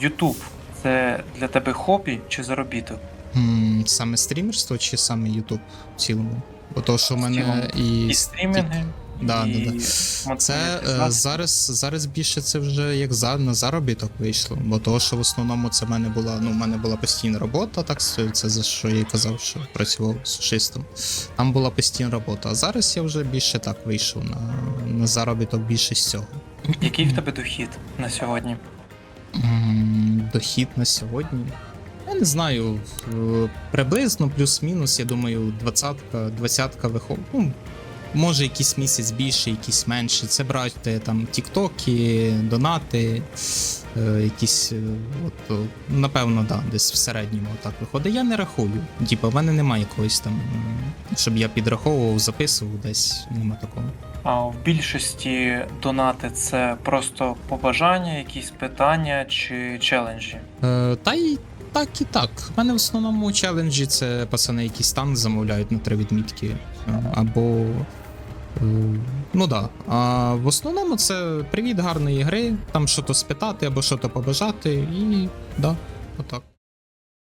Ютуб це для тебе хобі чи заробіток? М, Саме стрімерство чи саме Ютуб в цілому? Бо то, що в мене і. І стрімінги, Да, і да, да. Це е, монетизація. зараз, зараз більше це вже як за на заробіток вийшло. Бо того, що в основному це в мене була. Ну, в мене була постійна робота, так це це за що я і казав, що працював сушистом. Там була постійна робота. А зараз я вже більше так вийшов на, на заробіток більше з цього. Який в тебе дохід на сьогодні? Дохід на сьогодні. Я не знаю, приблизно плюс-мінус, я думаю, двадцятка, двадцятка виходить. Ну, може якийсь місяць більше, якийсь менше. Це брати там тіктоки, донати, якісь. е, От, напевно, да, десь в середньому так виходить. Я не рахую. Типа, в мене немає якогось там, щоб я підраховував, записував десь, нема такого. А в більшості донати це просто побажання, якісь питання чи челенджі. Е, та й так і так. У мене в основному челенджі це пацани якісь танк замовляють на три відмітки. е, Або. Ну да. А в основному це привіт гарної гри, там що-то спитати або що-то побажати, і да, отак.